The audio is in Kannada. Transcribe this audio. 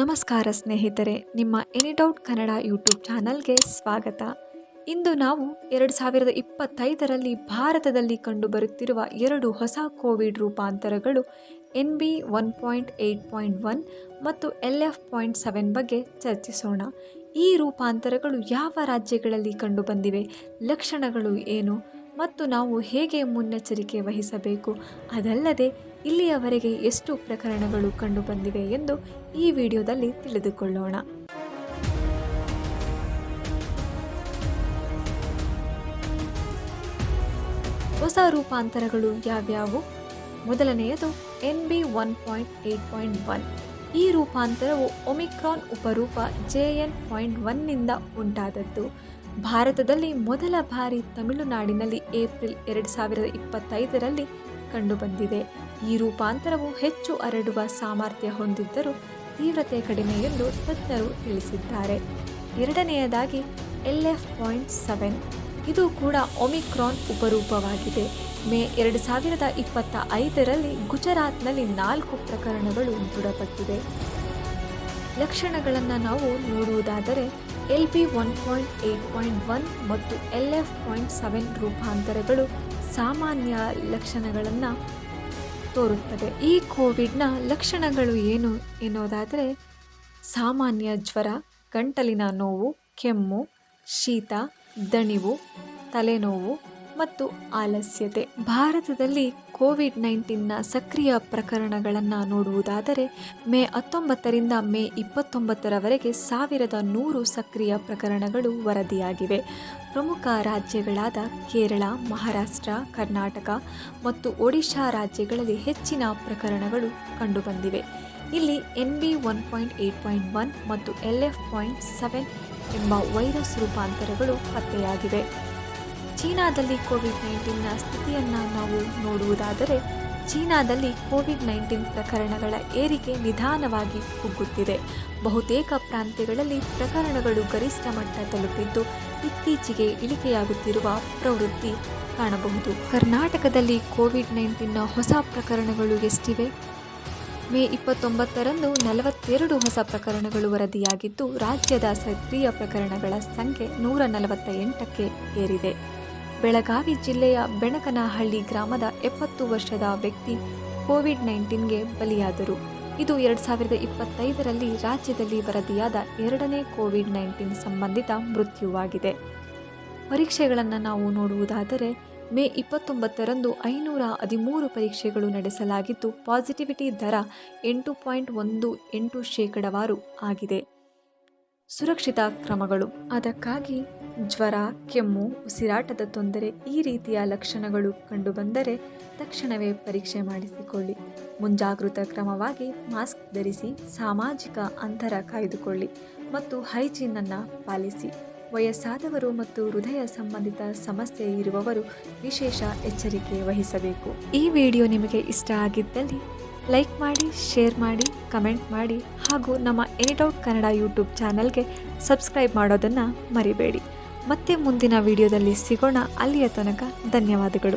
ನಮಸ್ಕಾರ ಸ್ನೇಹಿತರೆ, ನಿಮ್ಮ ಎನಿ ಡೌಟ್ ಕನ್ನಡ ಯೂಟ್ಯೂಬ್ ಚಾನಲ್ಗೆ ಸ್ವಾಗತ. ಇಂದು ನಾವು ಎರಡು ಸಾವಿರದ ಇಪ್ಪತ್ತೈದರಲ್ಲಿ ಭಾರತದಲ್ಲಿ ಕಂಡುಬರುತ್ತಿರುವ ಎರಡು ಹೊಸ ಕೋವಿಡ್ ರೂಪಾಂತರಗಳು N B one point eight point one ಮತ್ತು ಎಲ್ ಎಫ್ ಪಾಯಿಂಟ್ ಸೆವೆನ್ ಬಗ್ಗೆ ಚರ್ಚಿಸೋಣ. ಈ ರೂಪಾಂತರಗಳು ಯಾವ ರಾಜ್ಯಗಳಲ್ಲಿ ಕಂಡುಬಂದಿವೆ, ಲಕ್ಷಣಗಳು ಏನು ಮತ್ತು ನಾವು ಹೇಗೆ ಮುನ್ನೆಚ್ಚರಿಕೆ ವಹಿಸಬೇಕು, ಅದಲ್ಲದೆ ಇಲ್ಲಿಯವರೆಗೆ ಎಷ್ಟು ಪ್ರಕರಣಗಳು ಕಂಡುಬಂದಿವೆ ಎಂದು ಈ ವಿಡಿಯೋದಲ್ಲಿ ತಿಳಿದುಕೊಳ್ಳೋಣ. ಹೊಸ ರೂಪಾಂತರಗಳು ಯಾವ್ಯಾವು? ಮೊದಲನೆಯದು N B one point eight point one. ಈ ರೂಪಾಂತರವು ಒಮಿಕ್ರಾನ್ ಉಪರೂಪ ಜೆ ಎನ್ ಪಾಯಿಂಟ್ ಒನ್ನಿಂದ ಉಂಟಾದದ್ದು. ಭಾರತದಲ್ಲಿ ಮೊದಲ ಬಾರಿ ತಮಿಳುನಾಡಿನಲ್ಲಿ ಏಪ್ರಿಲ್ ಎರಡು ಸಾವಿರದ ಇಪ್ಪತ್ತೈದರಲ್ಲಿ ಕಂಡುಬಂದಿದೆ. ಈ ರೂಪಾಂತರವು ಹೆಚ್ಚು ಹರಡುವ ಸಾಮರ್ಥ್ಯ ಹೊಂದಿದ್ದರೂ ತೀವ್ರತೆ ಕಡಿಮೆ ಎಂದು ತಜ್ಞರು ತಿಳಿಸಿದ್ದಾರೆ. ಎರಡನೆಯದಾಗಿ ಎಲ್ ಎಫ್ ಪಾಯಿಂಟ್ ಸೆವೆನ್. ಇದು ಕೂಡ ಒಮಿಕ್ರಾನ್ ಉಪರೂಪವಾಗಿದೆ. ಮೇ ಎರಡು ಸಾವಿರದ ಇಪ್ಪತ್ತ ಐದರಲ್ಲಿ ಗುಜರಾತ್ನಲ್ಲಿ ನಾಲ್ಕು ಪ್ರಕರಣಗಳು ದೃಢಪಟ್ಟಿವೆ. ಲಕ್ಷಣಗಳನ್ನು ನಾವು ನೋಡುವುದಾದರೆ L B one point eight point one ಮತ್ತು ಎಲ್ ಎಫ್ ಪಾಯಿಂಟ್ ಸೆವೆನ್ ರೂಪಾಂತರಗಳು ಸಾಮಾನ್ಯ ಲಕ್ಷಣಗಳನ್ನು ತೋರುತ್ತದೆ. ಈ ಕೋವಿಡ್ನ ಲಕ್ಷಣಗಳು ಏನು ಎನ್ನುವುದಾದರೆ ಸಾಮಾನ್ಯ ಜ್ವರ ಗಂಟಲಿನ ನೋವು ಕೆಮ್ಮು ಶೀತ ದಣಿವು ತಲೆನೋವು ಮತ್ತು ಆಲಸ್ಯತೆ. ಭಾರತದಲ್ಲಿ ಕೋವಿಡ್ ನೈನ್ಟೀನ್ನ ಸಕ್ರಿಯ ಪ್ರಕರಣಗಳನ್ನು ನೋಡುವುದಾದರೆ, ಮೇ ಹತ್ತೊಂಬತ್ತರಿಂದ ಮೇ ಇಪ್ಪತ್ತೊಂಬತ್ತರವರೆಗೆ ಸಾವಿರದ ನೂರು ಸಕ್ರಿಯ ಪ್ರಕರಣಗಳು ವರದಿಯಾಗಿವೆ. ಪ್ರಮುಖ ರಾಜ್ಯಗಳಾದ ಕೇರಳ, ಮಹಾರಾಷ್ಟ್ರ, ಕರ್ನಾಟಕ ಮತ್ತು ಒಡಿಶಾ ರಾಜ್ಯಗಳಲ್ಲಿ ಹೆಚ್ಚಿನ ಪ್ರಕರಣಗಳು ಕಂಡುಬಂದಿವೆ. ಇಲ್ಲಿ N B one point eight point one ಮತ್ತು ಎಲ್ ಎಫ್ ಪಾಯಿಂಟ್ ಸೆವೆನ್ ಎಂಬ ವೈರಸ್ ರೂಪಾಂತರಗಳು ಪತ್ತೆಯಾಗಿವೆ. ಚೀನಾದಲ್ಲಿ ಕೋವಿಡ್ ನೈನ್ಟೀನ್ನ ಸ್ಥಿತಿಯನ್ನು ನಾವು ನೋಡುವುದಾದರೆ, ಚೀನಾದಲ್ಲಿ ಕೋವಿಡ್ ನೈನ್ಟೀನ್ ಪ್ರಕರಣಗಳ ಏರಿಕೆ ನಿಧಾನವಾಗಿ ಕುಗ್ಗುತ್ತಿದೆ. ಬಹುತೇಕ ಪ್ರಾಂತ್ಯಗಳಲ್ಲಿ ಪ್ರಕರಣಗಳು ಗರಿಷ್ಠ ಮಟ್ಟ ತಲುಪಿದ್ದು, ಇತ್ತೀಚೆಗೆ ಇಳಿಕೆಯಾಗುತ್ತಿರುವ ಪ್ರವೃತ್ತಿ ಕಾಣಬಹುದು. ಕರ್ನಾಟಕದಲ್ಲಿ ಕೋವಿಡ್ ನೈನ್ಟೀನ್ನ ಹೊಸ ಪ್ರಕರಣಗಳು ಎಷ್ಟಿವೆ? ಮೇ ಇಪ್ಪತ್ತೊಂಬತ್ತರಂದು ನಲವತ್ತೆರಡು ಹೊಸ ಪ್ರಕರಣಗಳು ವರದಿಯಾಗಿದ್ದು, ರಾಜ್ಯದ ಸಕ್ರಿಯ ಪ್ರಕರಣಗಳ ಸಂಖ್ಯೆ ನೂರ ನಲವತ್ತ ಎಂಟಕ್ಕೆ ಏರಿದೆ. ಬೆಳಗಾವಿ ಜಿಲ್ಲೆಯ ಬೆಣಕನಹಳ್ಳಿ ಗ್ರಾಮದ ಎಪ್ಪತ್ತು ವರ್ಷದ ವ್ಯಕ್ತಿ ಕೋವಿಡ್ ನೈನ್ಟೀನ್ಗೆ ಬಲಿಯಾದರು. ಇದು ಎರಡು ಸಾವಿರದ ಇಪ್ಪತ್ತೈದರಲ್ಲಿ ರಾಜ್ಯದಲ್ಲಿ ವರದಿಯಾದ ಎರಡನೇ ಕೋವಿಡ್ ನೈನ್ಟೀನ್ ಸಂಬಂಧಿತ ಮೃತ್ಯುವಾಗಿದೆ. ಪರೀಕ್ಷೆಗಳನ್ನು ನಾವು ನೋಡುವುದಾದರೆ, ಮೇ ಇಪ್ಪತ್ತೊಂಬತ್ತರಂದು ಐನೂರ ಹದಿಮೂರು ಪರೀಕ್ಷೆಗಳು ನಡೆಸಲಾಗಿದ್ದು, ಪಾಸಿಟಿವಿಟಿ ದರ ಎಂಟು ಪಾಯಿಂಟ್ ಒಂದು ಎಂಟು ಶೇಕಡವಾರು ಆಗಿದೆ. ಸುರಕ್ಷಿತ ಕ್ರಮಗಳು. ಅದಕ್ಕಾಗಿ ಜ್ವರ, ಕೆಮ್ಮು, ಉಸಿರಾಟದ ತೊಂದರೆ ಈ ರೀತಿಯ ಲಕ್ಷಣಗಳು ಕಂಡುಬಂದರೆ ತಕ್ಷಣವೇ ಪರೀಕ್ಷೆ ಮಾಡಿಸಿಕೊಳ್ಳಿ. ಮುಂಜಾಗೃತ ಕ್ರಮವಾಗಿ ಮಾಸ್ಕ್ ಧರಿಸಿ ಸಾಮಾಜಿಕ ಅಂತರ ಕಾಯ್ದುಕೊಳ್ಳಿ ಮತ್ತು ಹೈಜೀನನ್ನು ಪಾಲಿಸಿ. ವಯಸ್ಸಾದವರು ಮತ್ತು ಹೃದಯ ಸಂಬಂಧಿತ ಸಮಸ್ಯೆ ಇರುವವರು ವಿಶೇಷ ಎಚ್ಚರಿಕೆ ವಹಿಸಬೇಕು. ಈ ವಿಡಿಯೋ ನಿಮಗೆ ಇಷ್ಟ ಆಗಿದ್ದಲ್ಲಿ ಲೈಕ್ ಮಾಡಿ, ಶೇರ್ ಮಾಡಿ, ಕಮೆಂಟ್ ಮಾಡಿ ಹಾಗೂ ನಮ್ಮ ಎನಿಡೌಟ್ ಕನ್ನಡ ಯೂಟ್ಯೂಬ್ ಚಾನಲ್ಗೆ ಸಬ್ಸ್ಕ್ರೈಬ್ ಮಾಡೋದನ್ನು ಮರಿಬೇಡಿ. ಮತ್ತೆ ಮುಂದಿನ ವಿಡಿಯೋದಲ್ಲಿ ಸಿಗೋಣ. ಅಲ್ಲಿಯ ತನಕ ಧನ್ಯವಾದಗಳು.